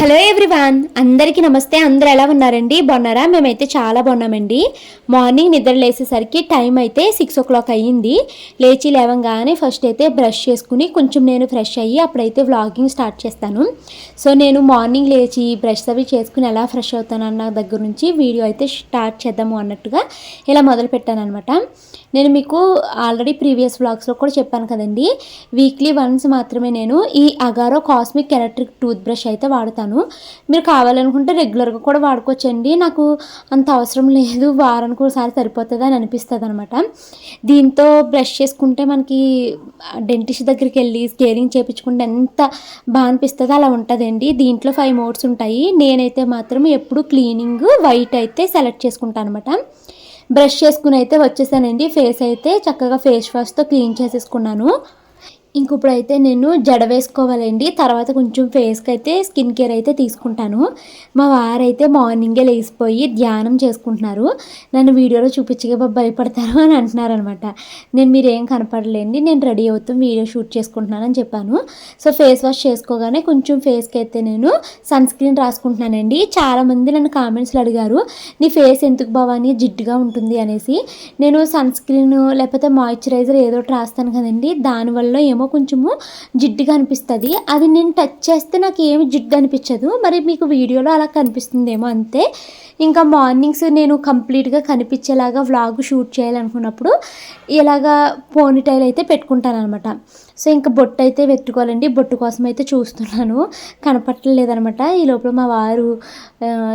Hello everyone అందరికీ నమస్తే. అందరూ ఎలా ఉన్నారండి? బాగున్నారా? మేమైతే చాలా బాగున్నామండి. మార్నింగ్ నిద్ర లేసేసరికి టైం అయితే సిక్స్ ఓ క్లాక్ అయ్యింది. లేచి లేవంగానే ఫస్ట్ అయితే బ్రష్ చేసుకుని కొంచెం నేను ఫ్రెష్ అయ్యి అప్పుడైతే వ్లాగింగ్ స్టార్ట్ చేస్తాను. సో నేను మార్నింగ్ లేచి బ్రష్ అవి చేసుకుని ఎలా ఫ్రెష్ అవుతాను అన్న దగ్గర నుంచి వీడియో అయితే స్టార్ట్ చేద్దాము అన్నట్టుగా ఇలా మొదలు పెట్టాను అనమాట నేను మీకు ఆల్రెడీ ప్రీవియస్ వ్లాగ్స్లో కూడా చెప్పాను కదండి. వీక్లీ వన్స్ మాత్రమే నేను ఈ Agaro cosmic electric toothbrush అయితే వాడతాను. మీరు కావాలనుకుంటే రెగ్యులర్గా కూడా వాడుకోవచ్చండి. నాకు అంత అవసరం లేదు. వారానికి ఒకసారి సరిపోతుంది అని అనిపిస్తుంది అనమాట దీంతో బ్రష్ చేసుకుంటే మనకి డెంటిస్ట్ దగ్గరికి వెళ్ళి స్కేలింగ్ చేయించుకుంటే ఎంత బాగా అనిపిస్తుందో అలా ఉంటుందండి. దీంట్లో ఫైవ్ మోడ్స్ ఉంటాయి. నేనైతే మాత్రం ఎప్పుడు క్లీనింగ్ వైట్ అయితే సెలెక్ట్ చేసుకుంటాను అనమాట బ్రష్ చేసుకుని అయితే వచ్చేసానండి. ఫేస్ అయితే చక్కగా ఫేస్ వాష్తో క్లీన్ చేసేసుకున్నాను. ఇంక ఇప్పుడైతే నేను జడ వేసుకోవాలండి. తర్వాత కొంచెం ఫేస్కి అయితే స్కిన్ కేర్ అయితే తీసుకుంటాను. మా వారైతే మార్నింగే లేచిపోయి ధ్యానం చేసుకుంటున్నారు. నన్ను వీడియోలో చూపించగా భయపడతారు అని అంటున్నారు అనమాట నేను మీరేం కనపడలేండి. నేను రెడీ అవుతాం వీడియో షూట్ చేసుకుంటున్నానని చెప్పాను. సో ఫేస్ వాష్ చేసుకోగానే కొంచెం ఫేస్కి అయితే నేను సన్ స్క్రీన్ రాసుకుంటున్నానండి. చాలామంది నన్ను కామెంట్స్లో అడిగారు నీ ఫేస్ ఎందుకు బావని జిడ్డుగా ఉంటుంది అనేసి. నేను సన్ స్క్రీన్ లేకపోతే మాయిశ్చరైజర్ ఏదో ఒకటి రాస్తాను కదండి. దానివల్ల ఏమో కొంచెము జిడ్డుగా అనిపిస్తుంది. అది నేను టచ్ చేస్తే నాకు ఏమి జిడ్డు అనిపించదు. మరి మీకు వీడియోలో అలా కనిపిస్తుందేమో అంతే. ఇంకా మార్నింగ్స్ నేను కంప్లీట్గా కనిపించేలాగా వ్లాగ్ షూట్ చేయాలనుకున్నప్పుడు ఇలాగా పోనీటైల్ అయితే పెట్టుకుంటాను అనమాట సో ఇంకా బొట్టు అయితే పెట్టుకోవాలండి బొట్టు కోసం అయితే చూస్తున్నాను. కనపట్టలేదనమాట. ఈ లోపల మా వారు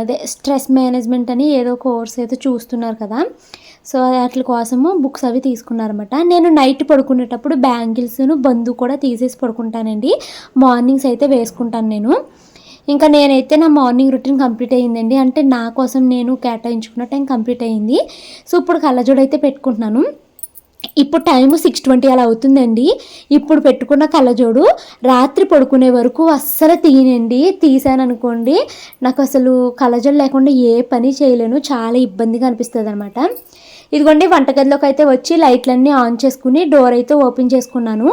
అదే స్ట్రెస్ మేనేజ్మెంట్ అని ఏదో కోర్స్ అయితే చూస్తున్నారు కదా. సో వాటి కోసము బుక్స్ అవి తీసుకున్నారన్నమాట నేను నైట్ పడుకునేటప్పుడు బ్యాంగిల్స్ను బంధు కూడా తీసేసి పడుకుంటానండి. మార్నింగ్స్ అయితే వేసుకుంటాను నేను. ఇంకా నేనైతే నా మార్నింగ్ రొటీన్ కంప్లీట్ అయ్యిందండి. అంటే నా కోసం నేను కేటాయించుకున్న టైం కంప్లీట్ అయ్యింది. సో ఇప్పుడు కళ్ళజోడు అయితే పెట్టుకుంటున్నాను. ఇప్పుడు టైం సిక్స్ ట్వంటీ అలా అవుతుందండి. ఇప్పుడు పెట్టుకున్న కళ్ళజోడు రాత్రి పడుకునే వరకు అస్సలు తీయనండి. తీసాను అనుకోండి నాకు అసలు కళ్ళజోడు లేకుండా ఏ పని చేయలేను. చాలా ఇబ్బందిగా అనిపిస్తుంది అనమాట ఇదిగోండి వంటగదిలోకి అయితే వచ్చి లైట్లన్నీ ఆన్ చేసుకుని డోర్ అయితే ఓపెన్ చేసుకున్నాను.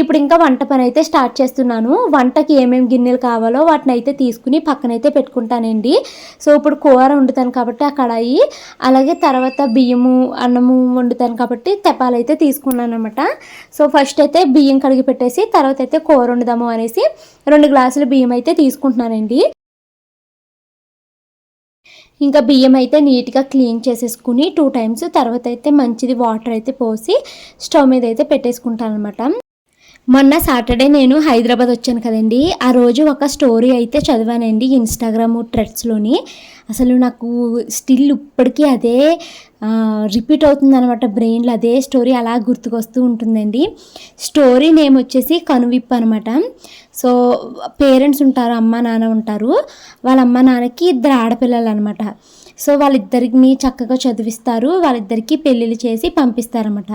ఇప్పుడు ఇంకా వంట పని అయితే స్టార్ట్ చేస్తున్నాను. వంటకి ఏమేమి గిన్నెలు కావాలో వాటిని అయితే తీసుకుని పక్కనైతే పెట్టుకుంటానండి. సో ఇప్పుడు కూర వండుతాను కాబట్టి ఆ కడాయి అలాగే తర్వాత బియ్యము అన్నము వండుతాను కాబట్టి తెపాలైతే తీసుకున్నాను అనమాట సో ఫస్ట్ అయితే బియ్యం కడిగి పెట్టేసి తర్వాత అయితే కూర వండుదాము అనేసి రెండు గ్లాసులు బియ్యం అయితే తీసుకుంటున్నానండి. ఇంకా బియ్యం అయితే నీట్గా క్లీన్ చేసేసుకుని టూ టైమ్స్ తర్వాత అయితే మంచిది వాటర్ అయితే పోసి స్టవ్ మీద అయితే పెట్టేసుకుంటాను అనమాట మొన్న సాటర్డే నేను హైదరాబాద్ వచ్చాను కదండి. ఆ రోజు ఒక స్టోరీ అయితే చదివానండి ఇన్స్టాగ్రామ్ ట్రెడ్స్లోని అసలు నాకు స్టిల్ ఇప్పటికీ అదే రిపీట్ అవుతుందనమాట బ్రెయిన్లో అదే స్టోరీ అలా గుర్తుకొస్తూ ఉంటుందండి. స్టోరీ నేమ్ వచ్చేసి కనువిప్పు అనమాట సో పేరెంట్స్ ఉంటారు అమ్మ నాన్న ఉంటారు. వాళ్ళ అమ్మ నాన్నకి ఇద్దరు ఆడపిల్లలు అనమాట సో వాళ్ళిద్దరిని చక్కగా చదివిస్తారు వాళ్ళిద్దరికి పెళ్ళిళ్ళు చేసి పంపిస్తారనమాట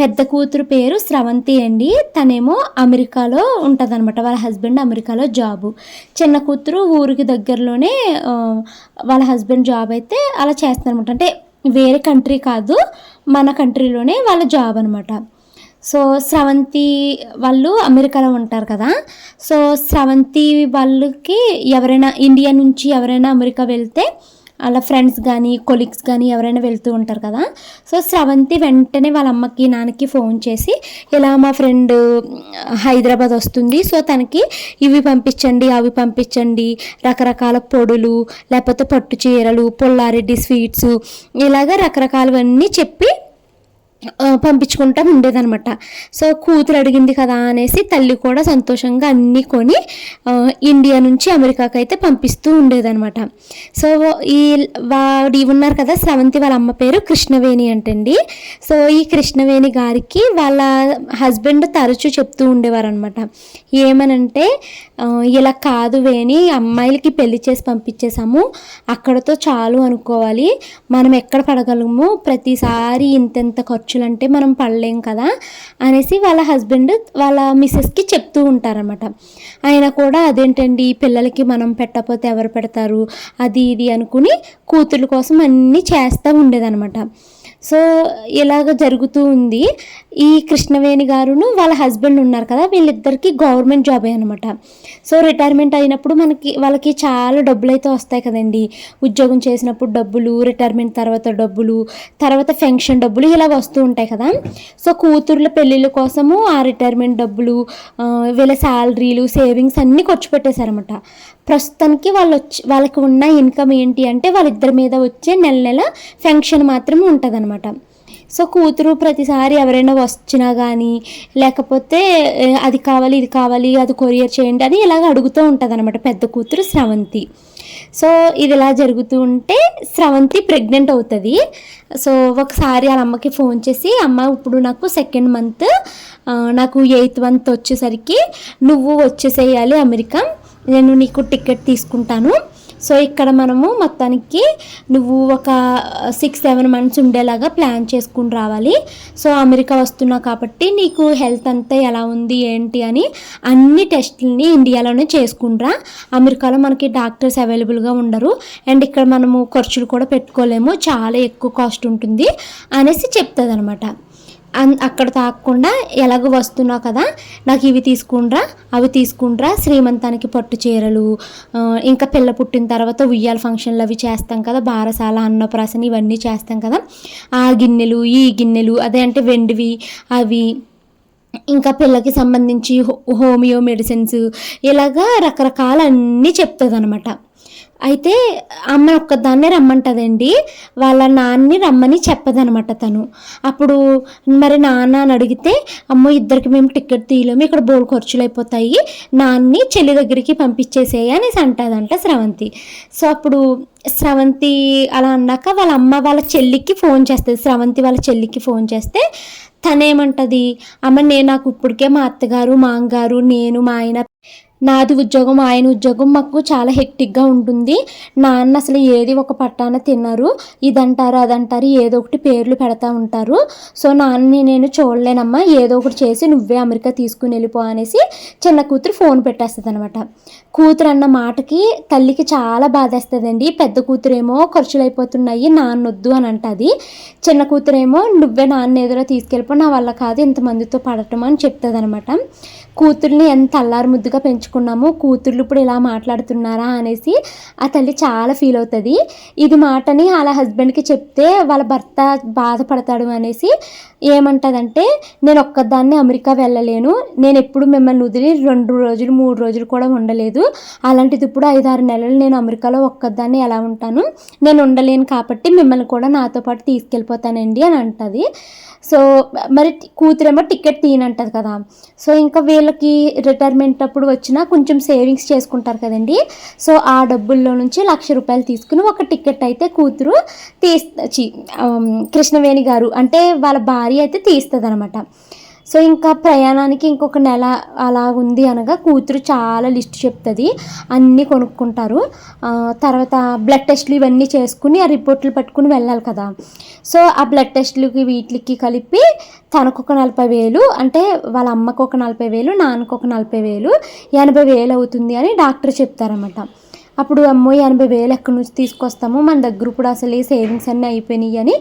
పెద్ద కూతురు పేరు స్రవంతి అండి. తనేమో అమెరికాలో ఉంటుందన్నమాట. వాళ్ళ హస్బెండ్ అమెరికాలో జాబు. చిన్న కూతురు ఊరికి దగ్గరలోనే వాళ్ళ హస్బెండ్ జాబ్ అయితే అలా చేస్తారనమాట అంటే వేరే కంట్రీ కాదు మన కంట్రీలోనే వాళ్ళ జాబ్ అనమాట సో స్రవంతి వాళ్ళు అమెరికాలో ఉంటారు కదా. సో స్రవంతి వాళ్ళకి ఎవరైనా ఇండియా నుంచి ఎవరైనా అమెరికా వెళ్తే అలా ఫ్రెండ్స్ కానీ కొలీగ్స్ కానీ ఎవరైనా వెళ్తూ ఉంటారు కదా. సో స్రవంతి వెంటనే వాళ్ళ అమ్మకి నాన్నకి ఫోన్ చేసి ఇలా మా ఫ్రెండ్ హైదరాబాద్ వస్తుంది. సో తనకి ఇవి పంపించండి అవి పంపించండి. రకరకాల పొడులు లేకపోతే పట్టు చీరలు పుల్లారెడ్డి స్వీట్స్ ఇలాగ రకరకాలవన్నీ చెప్పి పంపించుకుంటా ఉండేదనమాట సో కూతురు అడిగింది కదా అనేసి తల్లి కూడా సంతోషంగా అన్నీ కొని ఇండియా నుంచి అమెరికాకి అయితే పంపిస్తూ ఉండేదనమాట సో ఈ వాడి ఉన్నారు కదా స్రవంతి వాళ్ళ అమ్మ పేరు కృష్ణవేణి అంటండి. సో ఈ కృష్ణవేణి గారికి వాళ్ళ హస్బెండ్ తరచూ చెప్తూ ఉండేవారు అనమాట ఏమనంటే ఇలా కాదు వేణి అమ్మాయిలకి పెళ్ళి చేసి పంపించేసాము అక్కడతో చాలు అనుకోవాలి. మనం ఎక్కడ పడగలము? ప్రతిసారి ఇంతెంత ఖర్చు అంటే మనం పడలేం కదా అనేసి వాళ్ళ హస్బెండ్ వాళ్ళ మిస్సెస్కి చెప్తూ ఉంటారన్నమాట. ఆయన కూడా అదేంటండి పిల్లలకి మనం పెట్టకపోతే ఎవరు పెడతారు? అది ఇది అనుకుని కూతుర్ల కోసం అన్నీ చేస్తూ ఉండేదన్నమాట. సో ఇలాగ జరుగుతూ ఉంది. ఈ కృష్ణవేణి గారును వాళ్ళ హస్బెండ్ ఉన్నారు కదా వీళ్ళిద్దరికి గవర్నమెంట్ జాబే అనమాట సో రిటైర్మెంట్ అయినప్పుడు మనకి వాళ్ళకి చాలా డబ్బులు అయితే వస్తాయి కదండి. ఉద్యోగం చేసినప్పుడు డబ్బులు రిటైర్మెంట్ తర్వాత డబ్బులు తర్వాత పెన్షన్ డబ్బులు ఇలా వస్తూ ఉంటాయి కదా. సో కూతుర్ల పెళ్ళిళ్ళ కోసము ఆ రిటైర్మెంట్ డబ్బులు వీళ్ళ శాలరీలు సేవింగ్స్ అన్నీ ఖర్చు పెట్టేశారనమాట ప్రస్తుతానికి వాళ్ళు వచ్చి వాళ్ళకి ఉన్న ఇన్కమ్ ఏంటి అంటే వాళ్ళిద్దరి మీద వచ్చే నెల నెల ఫెన్షన్ మాత్రమే ఉంటుంది సో కూతురు ప్రతిసారి ఎవరైనా వచ్చినా కానీ లేకపోతే అది కావాలి ఇది కావాలి అది కొరియర్ చేయండి అని ఇలాగ అడుగుతూ ఉంటుంది అనమాట పెద్ద కూతురు స్రవంతి సో ఇది ఇలా జరుగుతూ ఉంటే స్రవంతి ప్రెగ్నెంట్ అవుతుంది. సో ఒకసారి వాళ్ళ అమ్మకి ఫోన్ చేసి అమ్మ ఇప్పుడు నాకు సెకండ్ మంత్ నాకు ఎయిత్ మంత్ వచ్చేసరికి నువ్వు వచ్చేసేయాలి అమెరికా నేను నీకు టికెట్ తీసుకుంటాను. సో ఇక్కడ మనము మొత్తానికి నువ్వు ఒక సిక్స్ సెవెన్ మంత్స్ ఉండేలాగా ప్లాన్ చేసుకుని రావాలి. సో అమెరికా వస్తున్నావు కాబట్టి నీకు హెల్త్ అంతా ఎలా ఉంది ఏంటి అని అన్ని టెస్టులని ఇండియాలోనే చేసుకుంట్రా అమెరికాలో మనకి డాక్టర్స్ అవైలబుల్గా ఉండరు. అండ్ ఇక్కడ మనము ఖర్చులు కూడా పెట్టుకోలేము. చాలా ఎక్కువ కాస్ట్ ఉంటుంది అనేసి చెప్తుంది అనమాట అక్కడ తాకుండా ఎలాగో వస్తున్నావు కదా నాకు ఇవి తీసుకుండ్రా అవి తీసుకుండ్రా శ్రీమంతానికి పట్టు చీరలు ఇంకా పిల్ల పుట్టిన తర్వాత ఉయ్యాల ఫంక్షన్లు అవి చేస్తాం కదా బారసాల అన్నప్రాసన ఇవన్నీ చేస్తాం కదా ఆ గిన్నెలు ఈ గిన్నెలు అదే అంటే వెండివి అవి ఇంకా పిల్లకి సంబంధించి హో- హోమియో మెడిసిన్స్ ఇలాగా రకరకాల అన్నీ చెప్తుంది అనమాట అయితే అమ్మ ఒక్కదాన్నే రమ్మంటదండి. వాళ్ళ నాన్ని రమ్మని చెప్పదనమాట తను. అప్పుడు మరి నాన్న అని అడిగితే అమ్మో ఇద్దరికి మేము టికెట్ తీయలేము ఇక్కడ బోల్ ఖర్చులు అయిపోతాయి నాన్ని చెల్లి దగ్గరికి పంపించేసేయి అనేసి అంటదంట స్రవంతి. సో అప్పుడు స్రవంతి అలా అన్నాక వాళ్ళ అమ్మ వాళ్ళ చెల్లికి ఫోన్ చేస్తుంది. స్రవంతి వాళ్ళ చెల్లికి ఫోన్ చేస్తే తనేమంటది అమ్మ నేను నాకు ఇప్పటికే మా అత్తగారు మా అమ్మగారు నేను మా ఆయన నాది ఉద్యోగం ఆయన ఉద్యోగం మాకు చాలా హెక్టిక్గా ఉంటుంది. నాన్న అసలు ఏది ఒక పట్టాన తిన్నారు ఇదంటారు అదంటారు ఏదో ఒకటి పేర్లు పెడతా ఉంటారు. సో నాన్నని నేను చూడలేనమ్మా. ఏదో ఒకటి చేసి నువ్వే అమెరికా తీసుకుని వెళ్ళిపో అనేసి చిన్న కూతురు ఫోన్ పెట్టేస్తుంది అనమాట కూతురు అన్న మాటకి తల్లికి చాలా బాధేస్తుందండి. పెద్ద కూతురేమో ఖర్చులు అయిపోతున్నాయి నాన్నొద్దు అని అంటుంది. చిన్న కూతురేమో నువ్వే నాన్న ఎదురో తీసుకెళ్ళిపో నా వల్ల కాదు ఇంతమందితో పడటం అని చెప్తుంది అనమాట కూతుర్ని ఎంత అల్లారు ముద్దుగా పెంచుకున్నాము కూతుర్లు ఇప్పుడు ఇలా మాట్లాడుతున్నారా అనేసి ఆ తల్లి చాలా ఫీల్ అవుతుంది. ఇది మాటని వాళ్ళ హస్బెండ్కి చెప్తే వాళ్ళ భర్త బాధపడతాడు అనేసి ఏమంటదంటే నేను ఒక్కదాన్ని అమెరికా వెళ్ళలేను. నేను ఎప్పుడు మిమ్మల్ని వదిలి రెండు రోజులు మూడు రోజులు కూడా ఉండలేదు. అలాంటిది ఇప్పుడు ఐదారు నెలలు నేను అమెరికాలో ఒక్కదాన్ని ఎలా ఉంటాను? నేను ఉండలేను కాబట్టి మిమ్మల్ని కూడా నాతో పాటు తీసుకెళ్ళిపోతానండి అని అంటది. సో మరి కూతురేమో టికెట్ తీయనంటది కదా. సో ఇంకా వీళ్ళకి రిటైర్మెంట్ అప్పుడు వచ్చినా కొంచెం సేవింగ్స్ చేసుకుంటారు కదండి. సో ఆ డబ్బుల్లో నుంచి లక్ష రూపాయలు తీసుకుని ఒక టికెట్ అయితే కూతురు తీస్ చి కృష్ణవేణి గారు అంటే వాళ్ళ భార్య అయితే తీస్తుంది అనమాట సో ఇంకా ప్రయాణానికి ఇంకొక నెల అలా ఉంది అనగా కూతురు చాలా లిస్ట్ చెప్తుంది. అన్నీ కొనుక్కుంటారు. తర్వాత బ్లడ్ టెస్ట్లు ఇవన్నీ చేసుకుని ఆ రిపోర్ట్లు పట్టుకుని వెళ్ళాలి కదా. సో ఆ బ్లడ్ టెస్ట్లకి వీటికి కలిపి తనకు ఒక నలభై వేలు అంటే వాళ్ళ అమ్మకు ఒక నలభై వేలు నాన్నకు ఒక నలభై వేలు ఎనభై వేలు అవుతుంది అని డాక్టర్ చెప్తారన్నమాట అప్పుడు అమ్మో ఎనభై వేలు ఎక్కడి నుంచి తీసుకొస్తాము? మన దగ్గర ఇప్పుడు అసలు ఈ సేవింగ్స్ అన్నీ అయిపోయినాయి అని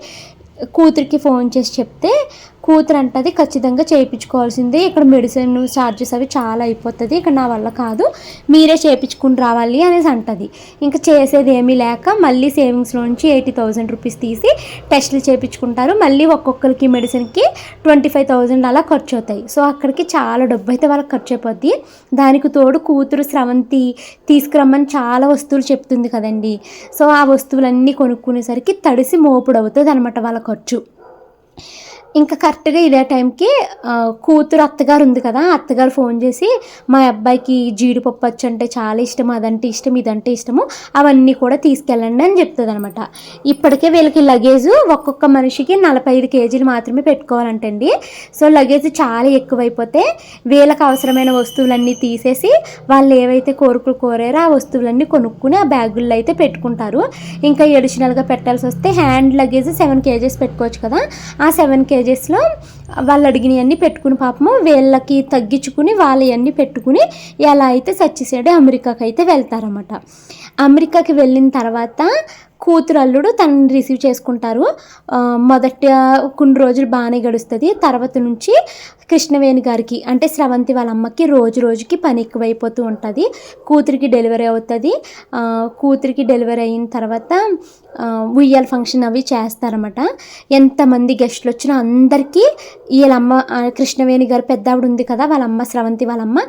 కూతురికి ఫోన్ చేసి చెప్తే కూతురు అంటది ఖచ్చితంగా చేయించుకోవాల్సిందే. ఇక్కడ మెడిసిన్ ఛార్జెస్ అవి చాలా అయిపోతుంది. ఇక్కడ నా వల్ల కాదు మీరే చేయించుకుని రావాలి అనేసి అంటది. ఇంకా చేసేది ఏమీ లేక మళ్ళీ సేవింగ్స్లోంచి ఎయిటీ థౌజండ్ రూపీస్ తీసి టెస్టులు చేయించుకుంటారు. మళ్ళీ ఒక్కొక్కరికి మెడిసిన్కి ట్వంటీ ఫైవ్ థౌజండ్ అలా ఖర్చు అవుతాయి సో అక్కడికి చాలా డబ్బు అయితే వాళ్ళకి ఖర్చు అయిపోద్ది దానికి తోడు కూతురు స్రవంతి తీసుకురమ్మని చాలా వస్తువులు చెప్తుంది కదండి. సో ఆ వస్తువులన్నీ కొనుక్కునేసరికి తడిసి మోపుడు అవుతుంది అనమాట వాళ్ళ ఖర్చు. ఇంకా కరెక్ట్గా ఇదే టైంకి కూతురు అత్తగారు ఉంది కదా అత్తగారు ఫోన్ చేసి మా అబ్బాయికి జీడిపప్పు వచ్చి అంటే చాలా ఇష్టం అదంటే ఇష్టం ఇదంటే ఇష్టము అవన్నీ కూడా తీసుకెళ్ళండి అని చెప్తుంది అనమాట ఇప్పటికే వీళ్ళకి లగేజ్ ఒక్కొక్క మనిషికి నలభై ఐదు కేజీలు మాత్రమే పెట్టుకోవాలంటండి. సో లగేజ్ చాలా ఎక్కువైపోతే వీళ్ళకి అవసరమైన వస్తువులన్నీ తీసేసి వాళ్ళు ఏవైతే కోరుకులు కోరారో ఆ వస్తువులన్నీ కొనుక్కుని ఆ బ్యాగుల్లో అయితే పెట్టుకుంటారు. ఇంకా ఎడిషనల్గా పెట్టాల్సి వస్తే హ్యాండ్ లగేజ్ సెవెన్ కేజెస్ పెట్టుకోవచ్చు కదా ఆ సెవెన్ కేజీ స్టేజెస్లో వాళ్ళు అడిగినవన్నీ పెట్టుకుని పాపము వీళ్ళకి తగ్గించుకుని వాళ్ళవన్నీ పెట్టుకుని ఎలా అయితే సచ్చిసేడే అమెరికాకి అయితే వెళ్తారన్నమాట. అమెరికాకి వెళ్ళిన తర్వాత కూతురు అల్లుడు తనని రిసీవ్ చేసుకుంటారు. మొదట కొన్ని రోజులు బాగానే గడుస్తుంది. తర్వాత నుంచి కృష్ణవేణి గారికి అంటే స్రవంతి వాళ్ళ అమ్మకి రోజు రోజుకి పని ఎక్కువైపోతూ ఉంటుంది. కూతురికి డెలివరీ అవుతుంది. కూతురికి డెలివరీ అయిన తర్వాత ఉయ్యాల ఫంక్షన్ అవి చేస్తారన్నమాట. ఎంతమంది గెస్ట్లు వచ్చినా అందరికీ వీళ్ళమ్మ కృష్ణవేణి గారు పెద్ద ఆవిడ ఉంది కదా వాళ్ళ అమ్మ స్రవంతి వాళ్ళమ్మ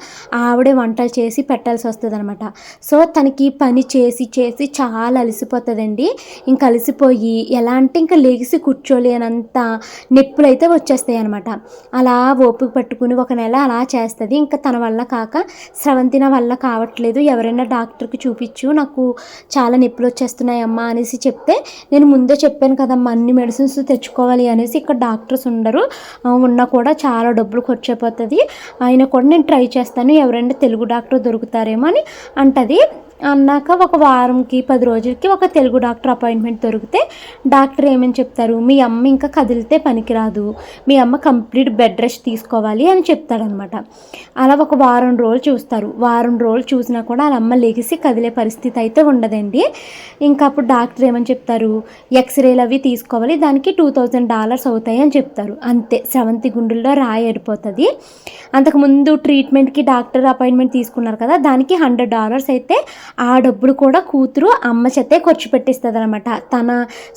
ఆవిడే వంటలు చేసి పెట్టాల్సి వస్తుంది అనమాట సో తనకి పని చేసి చేసి చాలా అలసిపోతుందండి. ఇంకా అలసిపోయి ఎలా అంటే ఇంకా లెగిసి కూర్చోలేనంత నొప్పులు అయితే వచ్చేస్తాయి అనమాట అలా ఓపిక పట్టుకుని ఒక నెల అలా చేస్తుంది. ఇంకా తన వల్ల కాక స్రవంతి నా వల్ల కావట్లేదు. ఎవరైనా డాక్టర్కి చూపించు నాకు చాలా నొప్పులు వచ్చేస్తున్నాయి అమ్మా అనేసి చెప్తే నేను ముందే చెప్పాను కదమ్మా అన్ని మెడిసిన్స్ తెచ్చుకోవాలి అనేసి ఇక్కడ డాక్టర్స్ ఉండరు. ఉన్నా కూడా చాలా డబ్బులు ఖర్చు అయిపోతుంది ఆయన కూడా నేను ట్రై చేస్తాను. ఎవరైనా తెలుగు డాక్టర్ దొరుకుతారేమో అని అంటది. అన్నాక ఒక వారంకి పది రోజులకి ఒక తెలుగు డాక్టర్ అపాయింట్మెంట్ దొరికితే డాక్టర్ ఏమని చెప్తారు? మీ అమ్మ ఇంకా కదిలితే పనికిరాదు. మీ అమ్మ కంప్లీట్ బెడ్ రెస్ట్ తీసుకోవాలి అని చెప్తాడనమాట. అలా ఒక వారం రోజులు చూస్తారు. వారం రోజులు చూసినా కూడా వాళ్ళ అమ్మ లెగిసి కదిలే పరిస్థితి అయితే ఉండదండి. ఇంకా అప్పుడు డాక్టర్ ఏమని చెప్తారు? ఎక్స్రేలు అవి తీసుకోవాలి. దానికి టూ థౌజండ్ డాలర్స్ అవుతాయి అని చెప్తారు. అంతే. సెవెంత్ గుండెల్లో రాయి ఏడిపోతుంది అంతకుముందు ట్రీట్మెంట్కి డాక్టర్ అపాయింట్మెంట్ తీసుకున్నారు కదా దానికి హండ్రెడ్ డాలర్స్ అయితే ఆ డబ్బులు కూడా కూతురు అమ్మ చేతే ఖర్చు పెట్టిస్తుంది అనమాట తన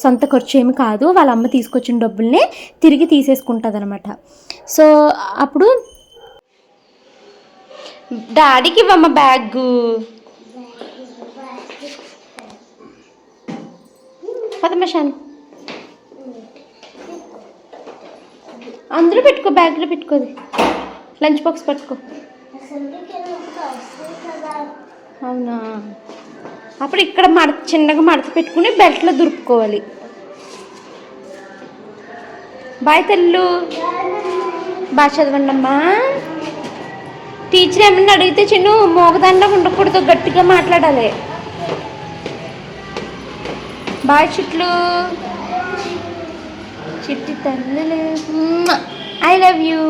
సొంత ఖర్చు ఏమి కాదు వాళ్ళ అమ్మ తీసుకొచ్చిన డబ్బుల్ని తిరిగి తీసేసుకుంటుంది అనమాట సో అప్పుడు డాడీకి ఇవ్వమ్మ బ్యాగ్. పదమశాన్ అందరూ పెట్టుకో బ్యాగ్లో పెట్టుకోది. లంచ్ బాక్స్ పెట్టుకో. అవునా? అప్పుడు ఇక్కడ మడ చిన్నగా మడత పెట్టుకుని బెల్ట్లో దురుపుకోవాలి. బాయ్ తల్లు. బాగా చదవండి అమ్మా టీచర్ ఏమన్నా అడిగితే చిన్న మోగదండం ఉండకూడదు గట్టిగా మాట్లాడాలి. బాయ్ చిట్లు. చిట్టి తల్లులు. I love you.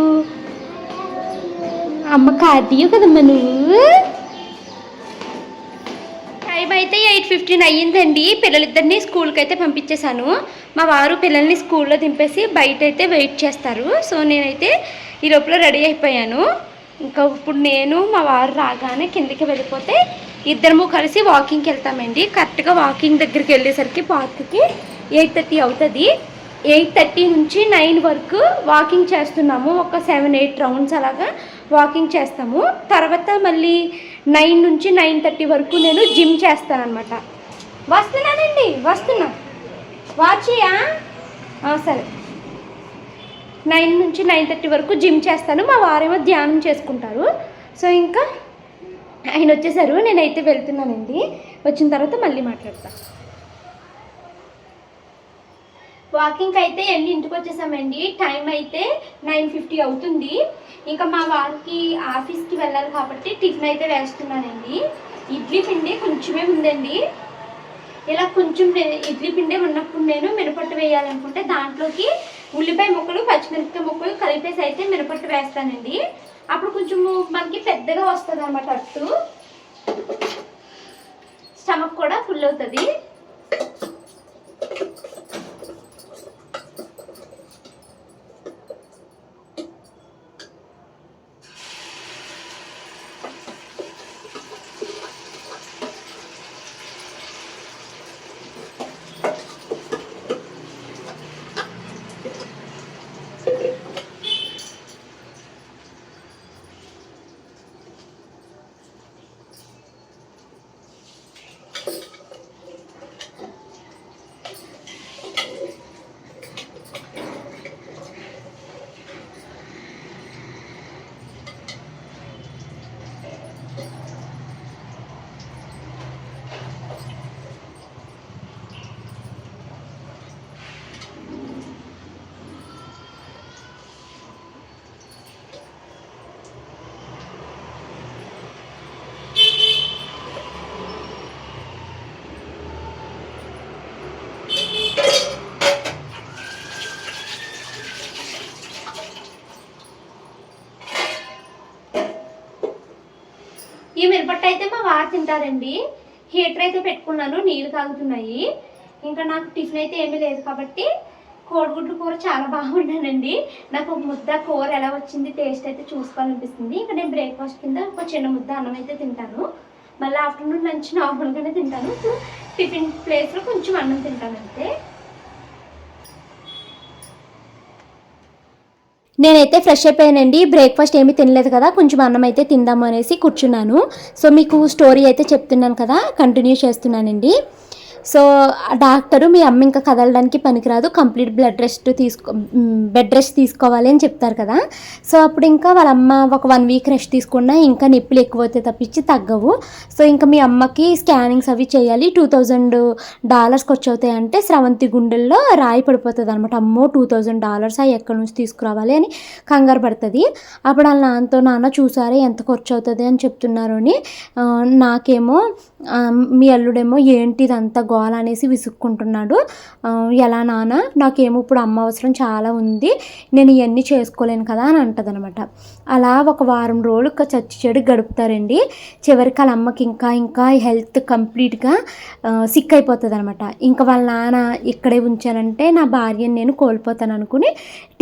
అమ్మ కాదీయో కదమ్మా నువ్వు? అయితే ఎయిట్ ఫిఫ్టీన్ అయ్యిందండి. పిల్లలిద్దరిని స్కూల్కి అయితే పంపించేశాను. మా వారు పిల్లల్ని స్కూల్లో దింపేసి బయట అయితే వెయిట్ చేస్తారు. సో నేనైతే ఈ లోపల రెడీ అయిపోయాను. ఇంకా ఇప్పుడు నేను మా వారు రాగానే కిందకి వెళ్ళిపోతే ఇద్దరము కలిసి వాకింగ్కి వెళ్తామండి. కరెక్ట్గా వాకింగ్ దగ్గరికి వెళ్ళేసరికి పార్క్కి ఎయిట్ థర్టీ అవుతుంది. ఎయిట్ థర్టీ నుంచి నైన్ వరకు వాకింగ్ చేస్తున్నాము. ఒక సెవెన్ ఎయిట్ రౌండ్స్ అలాగా వాకింగ్ చేస్తాము. తర్వాత మళ్ళీ నైన్ నుంచి నైన్ థర్టీ వరకు నేను జిమ్ చేస్తానమాట వస్తున్నానండి వస్తున్నా. వాచియా సరే. నైన్ నుంచి నైన్ థర్టీ వరకు జిమ్ చేస్తాను. మా వారేమో ధ్యానం చేసుకుంటారు. సో ఇంకా ఆయన వచ్చేసారు. నేనైతే వెళ్తున్నానండి. వచ్చిన తర్వాత మళ్ళీ మాట్లాడతాను వాకింగ్కి అయితే వెళ్ళి ఇంటికి వచ్చేసామండి. టైం అయితే నైన్ ఫిఫ్టీ అవుతుంది. ఇంకా మా వారికి ఆఫీస్కి వెళ్ళాలి కాబట్టి టిఫిన్ అయితే వేస్తున్నానండి. ఇడ్లీ పిండి కొంచెమే ఉందండి. ఇలా కొంచెం ఇడ్లీ పిండి ఉన్నప్పుడు నేను మినపట్టు వేయాలనుకుంటే దాంట్లోకి ఉల్లిపాయ ముక్కలు పచ్చిమిరపకాయ ముక్కలు కలిపేసి అయితే మినపట్టు వేస్తానండి. అప్పుడు కొంచెం మనకి పెద్దగా వస్తుంది అనమాట అట్టు. స్టమక్ కూడా ఫుల్ అవుతుంది. ఈ అయితే మా వారు తింటారండి. హీటర్ అయితే పెట్టుకున్నాను నీళ్ళు తాగుతున్నాయి. ఇంకా నాకు టిఫిన్ అయితే ఏమీ లేదు కాబట్టి కోడిగుడ్డు కూర చాలా బాగుండానండి నాకు ఒక ముద్ద కూర ఎలా వచ్చింది టేస్ట్ అయితే చూసుకోవాలనిపిస్తుంది. ఇంకా నేను బ్రేక్ఫాస్ట్ కింద ఒక చిన్న ముద్ద అన్నం అయితే తింటాను. మళ్ళీ ఆఫ్టర్నూన్ లంచ్ నార్మల్గానే తింటాను. టిఫిన్ ప్లేస్లో కొంచెం అన్నం తింటాను అంతే. నేనైతే ఫ్రెష్ అయిపోయానండి. బ్రేక్ఫాస్ట్ ఏమీ తినలేదు కదా కొంచెం అన్నం అయితే తిందాము అనేసి కూర్చున్నాను. సో మీకు స్టోరీ అయితే చెప్తున్నాను కదా కంటిన్యూ చేస్తున్నానండి. సో డాక్టరు మీ అమ్మ ఇంకా కదలడానికి పనికిరాదు. కంప్లీట్ బ్లడ్ రెస్ట్ తీసుకో బెడ్ రెస్ట్ తీసుకోవాలి అని చెప్తారు కదా. సో అప్పుడు ఇంకా వాళ్ళ అమ్మ ఒక వన్ వీక్ రెస్ట్ తీసుకున్నా ఇంకా నొప్పులు ఎక్కువ అవుతాయి తప్పించి తగ్గవు. సో ఇంకా మీ అమ్మకి స్కానింగ్స్ అవి చేయాలి. టూ థౌజండ్ డాలర్స్కి వచ్చి అవుతాయి అంటే స్రవంతి గుండెల్లో రాయి పడిపోతుంది అనమాట అమ్మో టూ థౌజండ్ డాలర్స్ అవి ఎక్కడి నుంచి తీసుకురావాలి అని కంగారు పడుతుంది. అప్పుడు వాళ్ళ నాన్నతో నాన్న చూసారే ఎంత ఖర్చు అవుతుంది అని చెప్తున్నారు అని. నాకేమో మీ అల్లుడేమో ఏంటి ఇదంతా పెట్టుకోవాలనేసి అనేసి విసుక్కుంటున్నాడు ఎలా నాన్న? నాకేమో ఇప్పుడు అమ్మ అవసరం చాలా ఉంది. నేను ఇవన్నీ చేసుకోలేను కదా అని అంటదనమాట. అలా ఒక వారం రోజులు చచ్చి చెడు గడుపుతారండి. చివరికి వాళ్ళ అమ్మకి ఇంకా ఇంకా హెల్త్ కంప్లీట్గా సిక్ అయిపోతుంది అనమాట ఇంకా వాళ్ళ నాన్న ఇక్కడే ఉంచానంటే నా భార్యని నేను కోల్పోతాను అనుకుని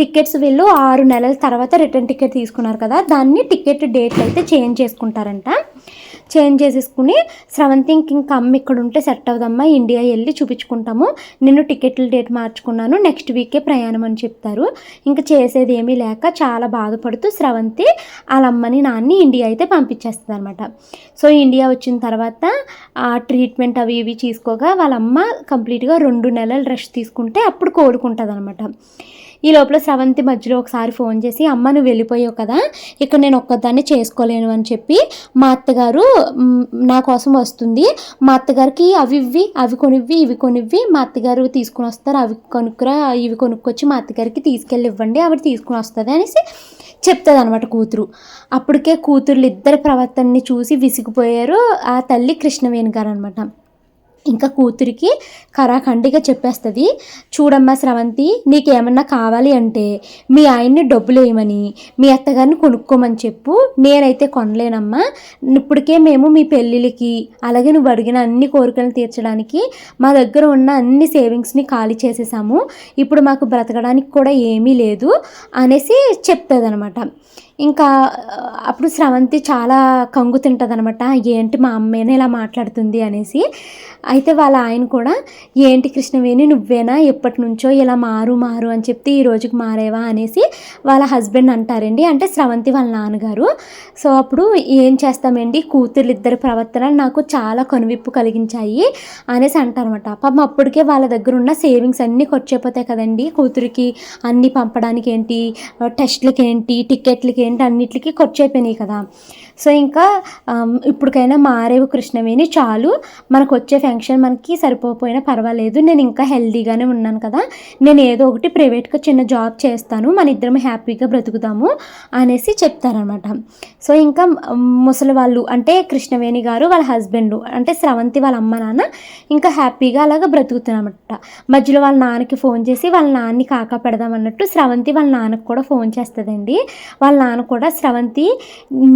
టికెట్స్ వీళ్ళు ఆరు నెలల తర్వాత రిటర్న్ టికెట్ తీసుకున్నారు కదా దాన్ని టికెట్ డేట్ అయితే చేంజ్ చేసుకుంటారంట. చేంజ్ చేసేసుకుని స్రవంతి ఇంక ఇంకా అమ్మ ఇక్కడ ఉంటే సెట్ అవుదమ్మా ఇండియా వెళ్ళి చూపించుకుంటాము. నేను టికెట్ల డేట్ మార్చుకున్నాను. నెక్స్ట్ వీకే ప్రయాణం అని చెప్తారు. ఇంకా చేసేది ఏమీ లేక చాలా బాధపడుతూ స్రవంతి వాళ్ళ అమ్మని నాన్ని ఇండియా అయితే పంపించేస్తుంది అనమాట సో ఇండియా వచ్చిన తర్వాత ఆ ట్రీట్మెంట్ అవి ఇవి తీసుకోగా వాళ్ళ అమ్మ కంప్లీట్గా రెండు నెలలు రెస్ట్ తీసుకుంటే అప్పుడు కోలుకుంటుంది అనమాట ఈ లోపల సెవెంత్ మధ్యలో ఒకసారి ఫోన్ చేసి అమ్మ నువ్వు వెళ్ళిపోయావు కదా ఇక్కడ నేను ఒక్కదాన్ని చేసుకోలేను అని చెప్పి మా అత్తగారు నా కోసం వస్తుంది. మా అత్తగారికి అవి ఇవ్వి అవి కొనివ్వి ఇవి కొనివ్వి. మా అత్తగారు తీసుకుని వస్తారు. అవి కొనుక్కురా ఇవి కొనుక్కొచ్చి మా అత్తగారికి తీసుకెళ్ళి ఇవ్వండి ఆవిడ తీసుకుని వస్తుంది అనేసి చెప్తుంది అనమాట కూతురు. అప్పటికే కూతుర్లు ఇద్దరి ప్రవర్తనని చూసి విసిగిపోయారు ఆ తల్లి కృష్ణవేణి గారు అనమాట ఇంకా కూతురికి కరాఖండిగా చెప్పేస్తుంది చూడమ్మా స్రవంతి నీకేమన్నా కావాలి అంటే మీ ఆయన్ని డబ్బులు వేయమని మీ అత్తగారిని కొనుక్కోమని చెప్పు నేనైతే కొనలేనమ్మా. ఇప్పటికే మేము మీ పెళ్ళిళ్ళకి అలాగే నువ్వు అడిగిన అన్ని కోరికలను తీర్చడానికి మా దగ్గర ఉన్న అన్ని సేవింగ్స్ని ఖాళీ చేసేసాము. ఇప్పుడు మాకు బ్రతకడానికి కూడా ఏమీ లేదు అనేసి చెప్తుంది అనమాట ఇంకా అప్పుడు స్రవంతి చాలా కంగు తింటుంది అనమాట ఏంటి మా అమ్మేనే ఇలా మాట్లాడుతుంది? అనేసి. అయితే వాళ్ళ ఆయన కూడా ఏంటి కృష్ణవేణి నువ్వేనా? ఎప్పటి నుంచో ఇలా మారు మారు అని చెప్తే ఈ రోజుకి మారేవా? అనేసి వాళ్ళ హస్బెండ్ అంటారండి. అంటే స్రవంతి వాళ్ళ నాన్నగారు. సో అప్పుడు ఏం చేస్తామండి? కూతురు ఇద్దరి ప్రవర్తన నాకు చాలా కనువిప్పు కలిగించాయి అనేసి అంటారనమాట. పాపం అప్పటికే వాళ్ళ దగ్గర ఉన్న సేవింగ్స్ అన్నీ ఖర్చయిపోతాయి కదండి. కూతురికి అన్నీ పంపడానికి ఏంటి టెస్ట్లకి ఏంటి టికెట్లకి ఏంటి అన్నిటికీ ఖర్చు అయిపోయినాయి కదా. సో ఇంకా ఇప్పటికైనా మారేవు కృష్ణవేణి చాలు. మనకు వచ్చే ఫంక్షన్ మనకి సరిపోకపోయినా పర్వాలేదు. నేను ఇంకా హెల్దీగానే ఉన్నాను కదా. నేను ఏదో ఒకటి ప్రైవేట్గా చిన్న జాబ్ చేస్తాను. మన ఇద్దరం హ్యాపీగా బ్రతుకుతాము అనేసి చెప్తారనమాట సో ఇంకా ముసలి వాళ్ళు అంటే కృష్ణవేణి గారు వాళ్ళ హస్బెండ్ అంటే స్రవంతి వాళ్ళ అమ్మ నాన్న ఇంకా హ్యాపీగా అలాగా బ్రతుకుతున్నమాట మధ్యలో వాళ్ళ నాన్నకి ఫోన్ చేసి వాళ్ళ నాన్నని కాకా పెడదాం అన్నట్టు స్రవంతి వాళ్ళ నాన్నకు కూడా ఫోన్ చేస్తుందండి. వాళ్ళ నాన్న కూడా స్రవంతి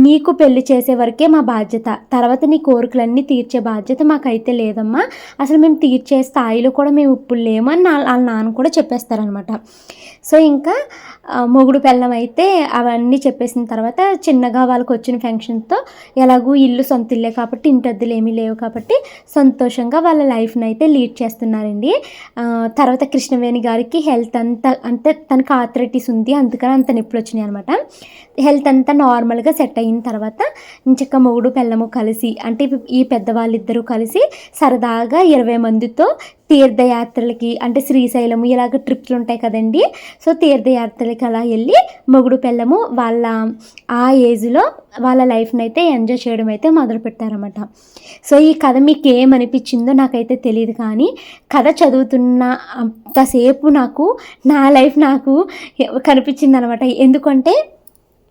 నీకు పెళ్ళి చేసే వరకే మా బాధ్యత. తర్వాత నీ కోరికలన్నీ తీర్చే బాధ్యత మాకైతే లేదమ్మా. అసలు మేము తీర్చే స్థాయిలో కూడా మేము ఇప్పుడు లేము అని నా- వాళ్ళ నాన్న కూడా చెప్పేస్తారనమాట సో ఇంకా మొగుడు పెళ్ళం అయితే అవన్నీ చెప్పేసిన తర్వాత చిన్నగా వాళ్ళకి వచ్చిన ఫంక్షన్తో ఎలాగూ ఇల్లు సొంత ఇల్లే కాబట్టి ఇంటద్దులు ఏమీ లేవు కాబట్టి సంతోషంగా వాళ్ళ లైఫ్ని అయితే లీడ్ చేస్తున్నారండి. తర్వాత కృష్ణవేణి గారికి హెల్త్ అంతా అంటే తనకు ఆథరైటిస్ ఉంది అందుకని అంత నొప్పులు వచ్చినాయి అనమాట హెల్త్ అంతా నార్మల్గా సెట్ అయిన తర్వాత ఇంచక్క మొగుడు పెళ్ళము కలిసి అంటే ఈ పెద్దవాళ్ళిద్దరూ కలిసి సరదాగా ఇరవై మందితో తీర్థయాత్రలకి అంటే శ్రీశైలము ఇలాగ ట్రిప్లు ఉంటాయి కదండి. సో తీర్థయాత్రలకి అలా వెళ్ళి మొగుడు పెళ్ళము వాళ్ళ ఆ ఏజ్లో వాళ్ళ లైఫ్ని అయితే ఎంజాయ్ చేయడం అయితే మొదలు పెట్టారన్నమాట సో ఈ కథ మీకు ఏమనిపించిందో నాకైతే తెలియదు కానీ కథ చదువుతున్న అంతసేపు నాకు నా లైఫ్ నాకు కనిపించింది అనమాట ఎందుకంటే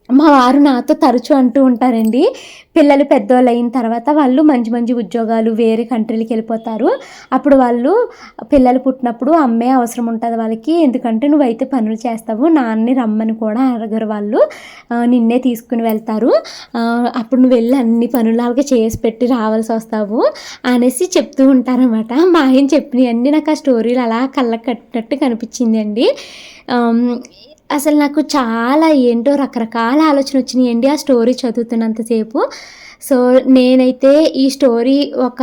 మా వారు నాతో తరచూ అంటూ ఉంటారండి. పిల్లలు పెద్దోళ్ళు అయిన తర్వాత వాళ్ళు మంచి మంచి ఉద్యోగాలు వేరే కంట్రీలకి వెళ్ళిపోతారు. అప్పుడు వాళ్ళు పిల్లలు పుట్టినప్పుడు అమ్మే అవసరం ఉంటుంది వాళ్ళకి. ఎందుకంటే నువ్వైతే పనులు చేస్తావు నాన్నని రమ్మని కూడా అడగరు వాళ్ళు. నిన్నే తీసుకుని వెళ్తారు. అప్పుడు నువ్వు వెళ్ళి అన్ని పనులు అలాగే చేసి పెట్టి రావాల్సి వస్తావు అనేసి చెప్తూ ఉంటారనమాట మా ఆయన చెప్పినవన్నీ నాకు ఆ స్టోరీలు అలా కళ్ళకు కట్టినట్టు కనిపించింది అండి అసలు నాకు చాలా ఏంటో రకరకాల ఆలోచన వచ్చినాయండి ఆ స్టోరీ చదువుతున్నంతసేపు సో నేనైతే ఈ స్టోరీ ఒక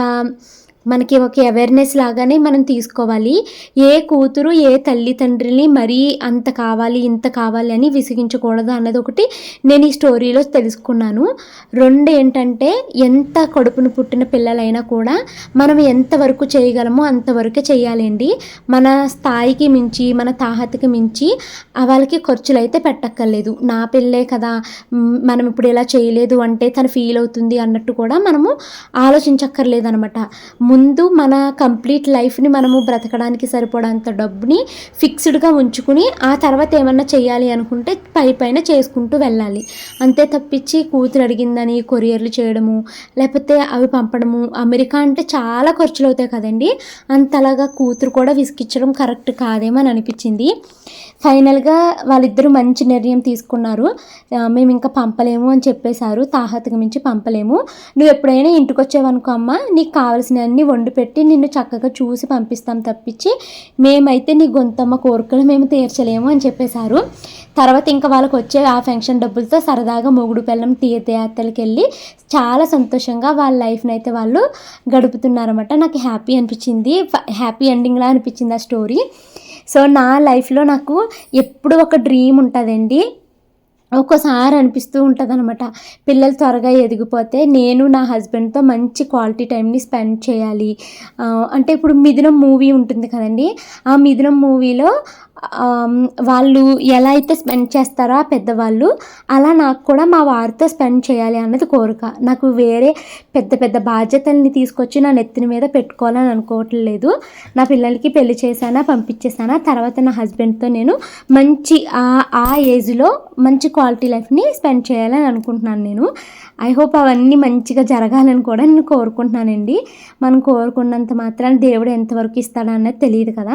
మనకి ఒక అవేర్నెస్ లాగానే మనం తీసుకోవాలి. ఏ కూతురు ఏ తల్లి మరీ అంత కావాలి ఇంత కావాలి అని విసిగించకూడదు అన్నది ఒకటి నేను ఈ స్టోరీలో తెలుసుకున్నాను. రెండు ఏంటంటే ఎంత కడుపును పుట్టిన పిల్లలైనా కూడా మనం ఎంతవరకు చేయగలమో అంతవరకే చేయాలండి. మన స్థాయికి మించి మన తాహతకి మించి వాళ్ళకి ఖర్చులు అయితే పెట్టక్కర్లేదు. నా పిల్లే కదా మనం ఇప్పుడు ఇలా చేయలేదు అంటే తను ఫీల్ అవుతుంది అన్నట్టు కూడా మనము ఆలోచించక్కర్లేదు అనమాట ముందు మన కంప్లీట్ లైఫ్ని మనము బ్రతకడానికి సరిపడంత డబ్బుని ఫిక్స్డ్గా ఉంచుకుని ఆ తర్వాత ఏమన్నా చేయాలి అనుకుంటే పై పైన చేసుకుంటూ వెళ్ళాలి. అంతే తప్పించి కూతురు అడిగిందని కొరియర్లు చేయడము లేకపోతే అవి పంపడము అమెరికా అంటే చాలా ఖర్చులు అవుతాయి కదండి. అంతలాగా కూతురు కూడా విసిగించడం కరెక్ట్ కాదేమో అని అనిపించింది. ఫైనల్గా వాళ్ళిద్దరూ మంచి నిర్ణయం తీసుకున్నారు. మేము ఇంకా పంపలేము అని చెప్పేశారు. తాహతకు మించి పంపలేము. నువ్వు ఎప్పుడైనా ఇంటికి వచ్చావనుకో అమ్మ నీకు కావాల్సినవన్నీ వండి పెట్టి నిన్ను చక్కగా చూసి పంపిస్తాం తప్పించి మేమైతే నీ గొంతమ్మ కోరికలు మేము తీర్చలేము అని చెప్పేశారు. తర్వాత ఇంకా వాళ్ళకి వచ్చే ఆ ఫంక్షన్ డబ్బులతో సరదాగా మొగుడు పిల్లం తీర్థయాత్రలకు వెళ్ళి చాలా సంతోషంగా వాళ్ళ లైఫ్ని అయితే వాళ్ళు గడుపుతున్నారన్నమాట. నాకు హ్యాపీ అనిపించింది. హ్యాపీ ఎండింగ్లా అనిపించింది ఆ స్టోరీ. సో నా లైఫ్లో నాకు ఎప్పుడు ఒక డ్రీమ్ ఉంటుందండి. ఒక్కోసారి అనిపిస్తూ ఉంటుంది అనమాట పిల్లలు త్వరగా ఎదిగిపోతే నేను నా హస్బెండ్తో మంచి క్వాలిటీ టైంని స్పెండ్ చేయాలి. అంటే ఇప్పుడు మిథునం మూవీ ఉంటుంది కదండి ఆ మిథునం మూవీలో వాళ్ళు ఎలా అయితే స్పెండ్ చేస్తారో ఆ పెద్దవాళ్ళు అలా నాకు కూడా మా వారితో స్పెండ్ చేయాలి అన్నది కోరిక. నాకు వేరే పెద్ద పెద్ద బాధ్యతల్ని తీసుకొచ్చి నా నెత్తిన మీద పెట్టుకోవాలని అనుకోవట్లేదు నా పిల్లలకి పెళ్ళి చేశానా పంపించేసానా తర్వాత నా హస్బెండ్తో నేను మంచి ఆ ఆ ఏజ్లో మంచి క్వాలిటీ క్వాలిటీ లైఫ్ని స్పెండ్ చేయాలని అనుకుంటున్నాను నేను. ఐ హోప్ అవన్నీ మంచిగా జరగాలని కూడా నేను కోరుకుంటున్నానండి. మనం కోరుకున్నంత మాత్రాన్ని దేవుడు ఎంతవరకు ఇస్తాడన్నది తెలియదు కదా.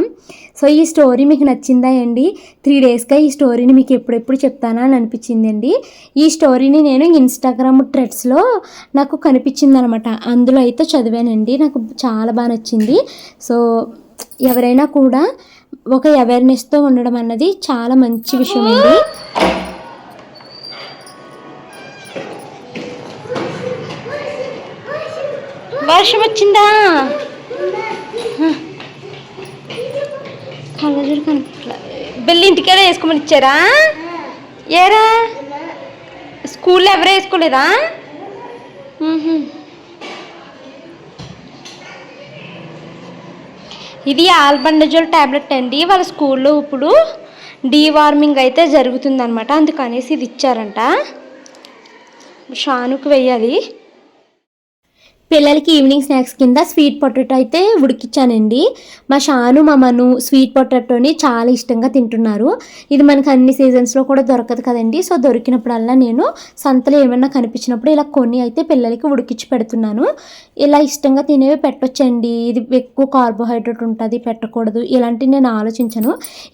సో ఈ స్టోరీ మీకు నచ్చిందా అండి త్రీ డేస్గా ఈ స్టోరీని మీకు ఎప్పుడెప్పుడు చెప్తానా అని అనిపించిందండి. ఈ స్టోరీని నేను ఇన్స్టాగ్రామ్ ట్రెడ్స్లో నాకు కనిపించింది అనమాట అందులో అయితే చదివానండి. నాకు చాలా బాగా నచ్చింది. సో ఎవరైనా కూడా ఒక అవేర్నెస్తో ఉండడం అన్నది చాలా మంచి విషయం అండి వర్షం వచ్చిందా? కళ్ళజోడు కనిపించలే బిల్లు ఇంటికెళ్ళి వేసుకోమని ఇచ్చారా? ఏరా? స్కూల్లో ఎవరు వేసుకోలేదా? ఇది ఆల్బండజోల్ టాబ్లెట్ అండి. వాళ్ళ స్కూల్లో ఇప్పుడు డీవార్మింగ్ అయితే జరుగుతుందన్నమాట. అందుకనేసి ఇది ఇచ్చారంట. షానుకు వెయ్యాలి. పిల్లలకి ఈవినింగ్ స్నాక్స్ కింద స్వీట్ పొటాటో అయితే ఉడికిచ్చానండి. మా షాను మా మను స్వీట్ పొటాటోని చాలా ఇష్టంగా తింటున్నారు. ఇది మనకి అన్ని సీజన్స్లో కూడా దొరకదు కదండి. సో దొరికినప్పుడల్లా నేను సంతలో ఏమైనా కనిపించినప్పుడు ఇలా కొన్ని అయితే పిల్లలకి ఉడికిచ్చి పెడుతున్నాను. ఇలా ఇష్టంగా తినేవి పెట్టొచ్చండి. ఇది ఎక్కువ కార్బోహైడ్రేట్ ఉంటుంది పెట్టకూడదు. ఇలాంటివి నేను ఆలోచించను.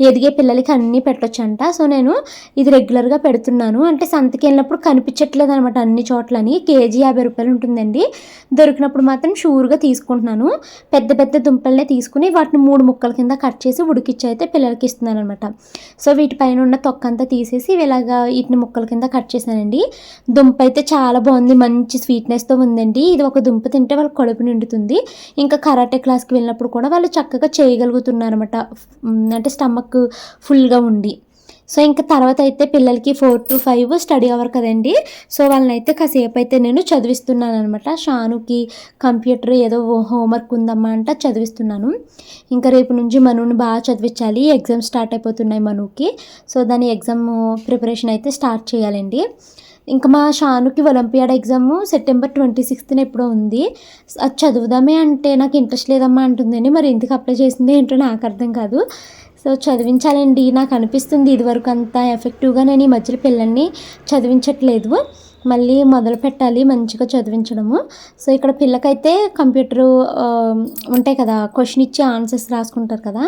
ఎదిగే పిల్లలకి అన్నీ పెట్టొచ్చంట. సో నేను ఇది రెగ్యులర్గా పెడుతున్నాను. అంటే సంతకి వెళ్ళినప్పుడు కనిపించట్లేదు అనమాట అన్ని చోట్లని. కేజీ యాభై రూపాయలు ఉంటుందండి. దొరికినప్పుడు మాత్రం షూర్గా తీసుకుంటున్నాను. పెద్ద పెద్ద దుంపలనే తీసుకుని వాటిని మూడు ముక్కల కింద కట్ చేసి ఉడికిచ్చి అయితే పిల్లలకి ఇస్తున్నాను అనమాట సో వీటిపైన ఉన్న తొక్క అంతా తీసేసి ఇలాగా వీటిని ముక్కల కింద కట్ చేశానండి. దుంప అయితే చాలా బాగుంది. మంచి స్వీట్నెస్తో ఉందండి. ఇది ఒక దుంప తింటే వాళ్ళకి కడుపు నిండుతుంది. ఇంకా కరాటే క్లాస్కి వెళ్ళినప్పుడు కూడా వాళ్ళు చక్కగా చేయగలుగుతున్నారు అనమాట అంటే స్టమక్ ఫుల్గా ఉండి. సో ఇంకా తర్వాత అయితే పిల్లలకి four to five study hour కదండి. సో వాళ్ళని అయితే కాసేపు అయితే నేను చదివిస్తున్నాను అనమాట షానుకి కంప్యూటర్ ఏదో హోంవర్క్ ఉందమ్మా అంట చదివిస్తున్నాను. ఇంకా రేపు నుంచి మనుని బాగా చదివించాలి. ఎగ్జామ్ స్టార్ట్ అయిపోతున్నాయి మనుకి. సో దాని ఎగ్జామ్ ప్రిపరేషన్ అయితే స్టార్ట్ చేయాలండి. ఇంకా మా షానుకి ఒలింపియాడ్ ఎగ్జామ్ సెప్టెంబర్ ట్వంటీ సిక్స్త్న ఎప్పుడో ఉంది. అది చదువుదామే అంటే నాకు ఇంట్రెస్ట్ లేదమ్మా అంటుందండి మరి ఎందుకు అప్లై చేసింది ఏంటో నాకు అర్థం కాదు. సో చదివించాలండి. నాకు అనిపిస్తుంది ఇదివరకు అంత ఎఫెక్టివ్గా నేను ఈ మధ్యలో పిల్లల్ని చదివించట్లేదు. మళ్ళీ మొదలు పెట్టాలి మంచిగా చదివించడము. సో ఇక్కడ పిల్లకైతే కంప్యూటరు ఉంటాయి కదా క్వశ్చన్ ఇచ్చి ఆన్సర్స్ రాసుకుంటారు కదా.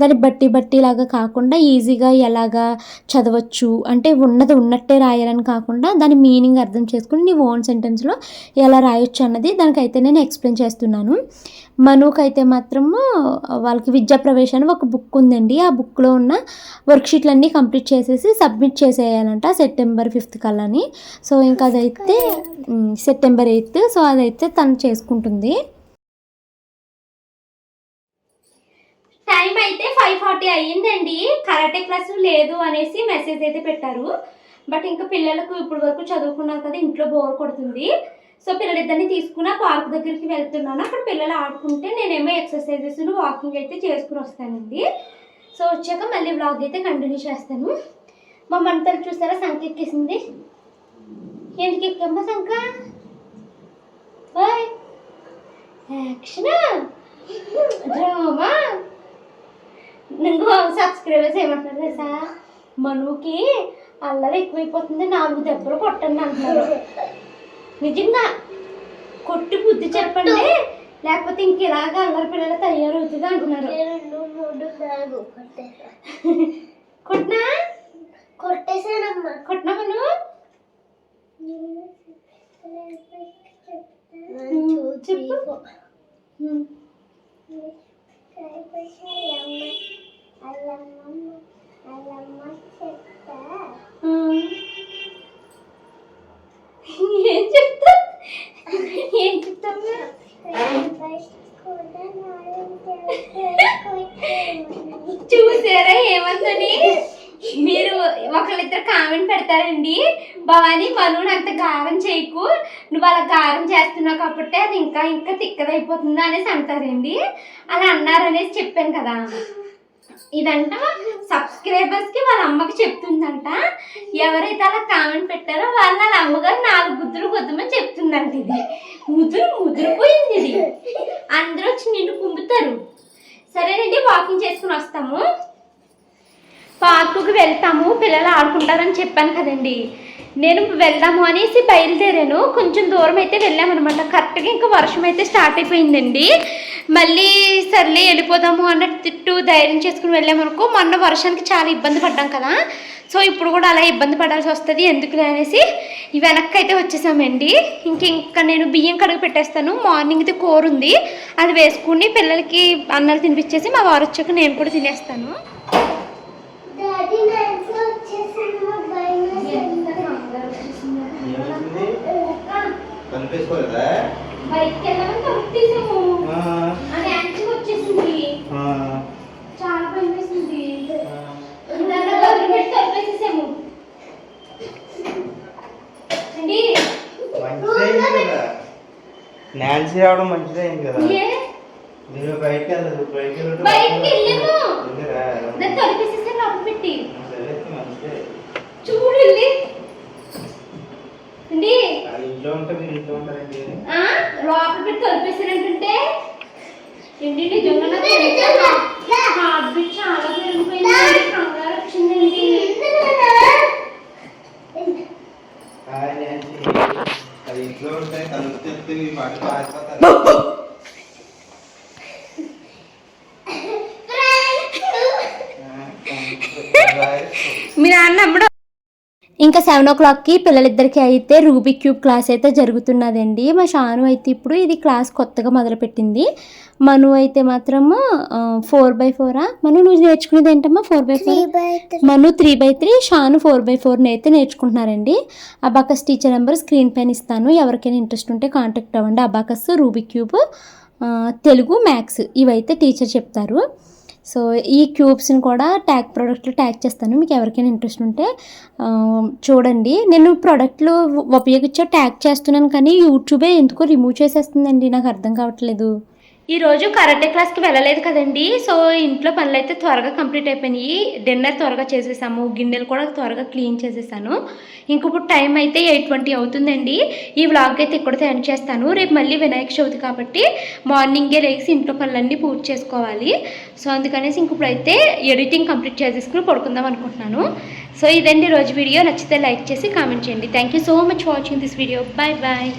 దాన్ని బట్టి బట్టి లాగా కాకుండా ఈజీగా ఎలాగా చదవచ్చు అంటే ఉన్నది ఉన్నట్టే రాయాలని కాకుండా దాని మీనింగ్ అర్థం చేసుకుని నీ ఓన్ సెంటెన్స్లో ఎలా రాయొచ్చు అన్నది దానికైతే నేను ఎక్స్ప్లెయిన్ చేస్తున్నాను. మనుకైతే మాత్రము వాళ్ళకి విద్యా ప్రవేశం అని ఒక బుక్ ఉందండి. ఆ బుక్లో ఉన్న వర్క్షీట్లన్నీ కంప్లీట్ చేసేసి సబ్మిట్ చేసేయాలంట సెప్టెంబర్ ఫిఫ్త్ కల్లాని. సో ఇంకా అదైతే సెప్టెంబర్ ఎయిత్. సో అదైతే తను చేసుకుంటుంది. టైం అయితే ఫైవ్ ఫార్టీ అయ్యిందండి. కరాటే క్లాస్ లేదు అనేసి మెసేజ్ అయితే పెట్టారు. బట్ ఇంకా పిల్లలకు ఇప్పుడు వరకు చదువుకున్నారు కదా ఇంట్లో బోర్ కొడుతుంది. సో పిల్లలిద్దరిని తీసుకుని పార్క్ దగ్గరికి వెళ్తున్నాను. అక్కడ పిల్లలు ఆడుకుంటే నేనేమో ఎక్సర్సైజెస్ వాకింగ్ అయితే చేసుకుని వస్తానండి. సో వచ్చాక మళ్ళీ బ్లాగ్ అయితే కంటిన్యూ చేస్తాను. మా మంటలు చూసారా? సంఖ్య ఎక్కేసింది. ఎందుకు ఎక్కమ్మా సంఖ? ఓయ్! యాక్షన్! డ్రామా! ఇంకో సబ్స్క్రైబర్స్ ఏమంటారు తెలుసా? మనుకి అల్లరి ఎక్కువైపోతుంది నాలుగు దెబ్బలు కొట్టండి అంటున్నారు. నిజంగా కొట్టి బుద్ధి చెప్పండి. లేకపోతే ఇంక ఇలాగ అల్లరి పిల్లలు తయారవుతుంది అంటున్నారు. కొట్టినా? కొట్టేసానమ్మా. కొట్టినా మను చెప్పు. ఉమ్. ఉమ్. ఏం చెప్తా ఏం చెప్తావు? చూసారా ఏమందని మీరు ఒకళ్ళిద్దరు కామెంట్ పెడతారండి. భవానీ మనుని అంత గారం చేయకు. నువ్వు అలా గారం చేస్తున్నావు కాబట్టి అది ఇంకా ఇంకా తిక్కదైపోతుంది అనేసి అంటారండి. అలా అన్నారు అనేసి చెప్పాను కదా. ఇదంట సబ్స్క్రైబర్స్కి వాళ్ళ అమ్మకి చెప్తుందంట. ఎవరైతే అలా కామెంట్ పెట్టారో వాళ్ళ వాళ్ళ అమ్మగారు నాలుగు బుద్ధులు కొద్దిమని చెప్తుందంట ఇది. ముదురు ముదిరిపోయింది ఇది. అందరూ వచ్చి నిన్ను కుంపుతారు సరేనండి వాకింగ్ చేసుకుని వస్తాము. పార్కుకి వెళ్తాము. పిల్లలు ఆడుకుంటారని చెప్పాను కదండి. నేను వెళ్దాము అనేసి బయలుదేరాను. కొంచెం దూరం అయితే వెళ్ళామన్నమాట కరెక్ట్గా ఇంకా వర్షం అయితే స్టార్ట్ అయిపోయిందండి. మళ్ళీ సర్లే వెళ్ళిపోదాము అన్నట్టు ధైర్యం చేసుకుని వెళ్ళామనుకో మొన్న వర్షానికి చాలా ఇబ్బంది పడ్డాం కదా. సో ఇప్పుడు కూడా అలా ఇబ్బంది పడాల్సి వస్తుంది. ఎందుకులే అనేసి ఈ వెనక్కి అయితే వచ్చేసామండి. ఇంక ఇంకా నేను బియ్యం కడుగు పెట్టేస్తాను. మార్నింగ్ది కూర ఉంది. అది వేసుకుని పిల్లలకి అన్నాలు తినిపించేసి మా వారు వచ్చాక నేను కూడా తినేస్తాను. కనిపించుకోలేదా? బయటికి వెళ్ళామని తీసాము. అని యాంటీ వచ్చేసింది. చాలా భయం వేసింది పెట్టి అండి? కదా. నాన్సీ రావడం మంచిదే అయింది కదా. ఏ? నేను బయటకి వెళ్ళదు బయటకి వెళ్ళడం బయటికి వెళ్ళాము. వెళ్ళరా? దాన్ని తొలిపేసేసారు లోపల పెట్టి. సరే అయితే మంచిదే. చూడు వెళ్ళి. అండి? ఆ ఇంట్లో ఉంటే మీరు ఇంట్లో ఉంటారండి. ఆ, లోపల పెట్టి తొలిపేసారంటుంటే ఏంటి నిజంగా నాకు హార్ట్ బీట్ చాలా పెరిగిపోయింది కంగారు వచ్చిందండి హాయ్ నాన్సీ అది ఇంట్లో ఉంటే తలుపు తెస్తే మీ మాట పారిపోతారు. మీ నాన్న అమ్మడు ఇంకా సెవెన్ ఓ క్లాక్కి పిల్లలిద్దరికి అయితే రూబిక్ క్యూబ్ క్లాస్ అయితే జరుగుతున్నదండి. మా షాను అయితే ఇప్పుడు ఇది క్లాస్ కొత్తగా మొదలుపెట్టింది. మను అయితే మాత్రము ఫోర్ బై ఫోరా? మను నువ్వు నేర్చుకునేది ఏంటమ్మా? Four by four? Manu three by three Shanu four by ఫోర్ని అయితే నేర్చుకుంటున్నారండి. అబాకస్ టీచర్ నెంబర్ స్క్రీన్ పైన ఇస్తాను. ఎవరికైనా ఇంట్రెస్ట్ ఉంటే కాంటాక్ట్ అవ్వండి. Abacus Rubik cube Telugu maths ఇవైతే టీచర్ చెప్తారు. సో ఈ క్యూబ్స్ని కూడా ట్యాగ్ ప్రోడక్ట్లో ట్యాగ్ చేస్తాను. మీకు ఎవరికైనా ఇంట్రెస్ట్ ఉంటే చూడండి. నేను ప్రోడక్ట్లు ఉపయోగించే ట్యాగ్ చేస్తున్నాను కానీ యూట్యూబే ఎందుకో రిమూవ్ చేసేస్తుందండి. నాకు అర్థం కావట్లేదు. ఈరోజు కరాటే క్లాస్కి వెళ్ళలేదు కదండి. సో ఇంట్లో పనులు అయితే త్వరగా కంప్లీట్ అయిపోయినాయి. డిన్నర్ త్వరగా చేసేసాము. గిన్నెలు కూడా త్వరగా క్లీన్ చేసేసాను. ఇంకప్పుడు టైం అయితే ఎయిట్ ట్వంటీ అవుతుందండి. ఈ వ్లాగ్ అయితే ఇక్కడ ఎండ్ చేస్తాను. రేపు మళ్ళీ వినాయక చవితి కాబట్టి మార్నింగే లేచి ఇంట్లో పనులన్నీ పూర్తి చేసుకోవాలి. సో అందుకనేసి ఇంకప్పుడైతే ఎడిటింగ్ కంప్లీట్ చేసేసుకుని పడుకుందాం అనుకుంటున్నాను. సో ఇదండి రోజు వీడియో. నచ్చితే లైక్ చేసి కామెంట్ చేయండి. Thank you so much watching this video bye bye